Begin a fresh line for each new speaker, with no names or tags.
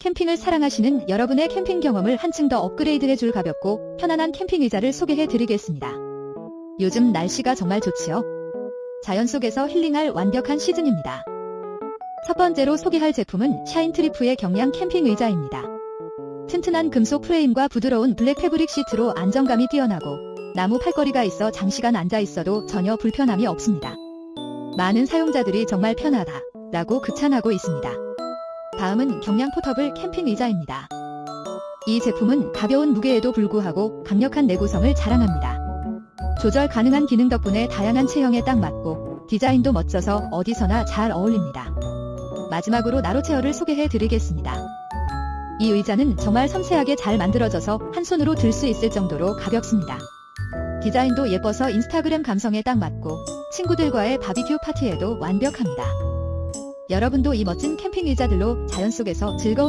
캠핑을 사랑하시는 여러분의 캠핑 경험을 한층 더 업그레이드해줄 가볍고 편안한 캠핑 의자를 소개해드리겠습니다. 요즘 날씨가 정말 좋지요? 자연 속에서 힐링할 완벽한 시즌입니다. 첫 번째로 소개할 제품은 샤인트리프의 경량 캠핑 의자입니다. 튼튼한 금속 프레임과 부드러운 블랙 패브릭 시트로 안정감이 뛰어나고 나무 팔걸이가 있어 장시간 앉아 있어도 전혀 불편함이 없습니다. 많은 사용자들이 정말 편하다 라고 극찬하고 있습니다. 다음은 경량 포터블 캠핑 의자입니다. 이 제품은 가벼운 무게에도 불구하고 강력한 내구성을 자랑합니다. 조절 가능한 기능 덕분에 다양한 체형에 딱 맞고 디자인도 멋져서 어디서나 잘 어울립니다. 마지막으로 나로 체어를 소개해 드리겠습니다. 이 의자는 정말 섬세하게 잘 만들어져서 한 손으로 들 수 있을 정도로 가볍습니다. 디자인도 예뻐서 인스타그램 감성에 딱 맞고 친구들과의 바비큐 파티에도 완벽합니다. 여러분도 이 멋진 캠핑 의자들로 자연 속에서 즐거운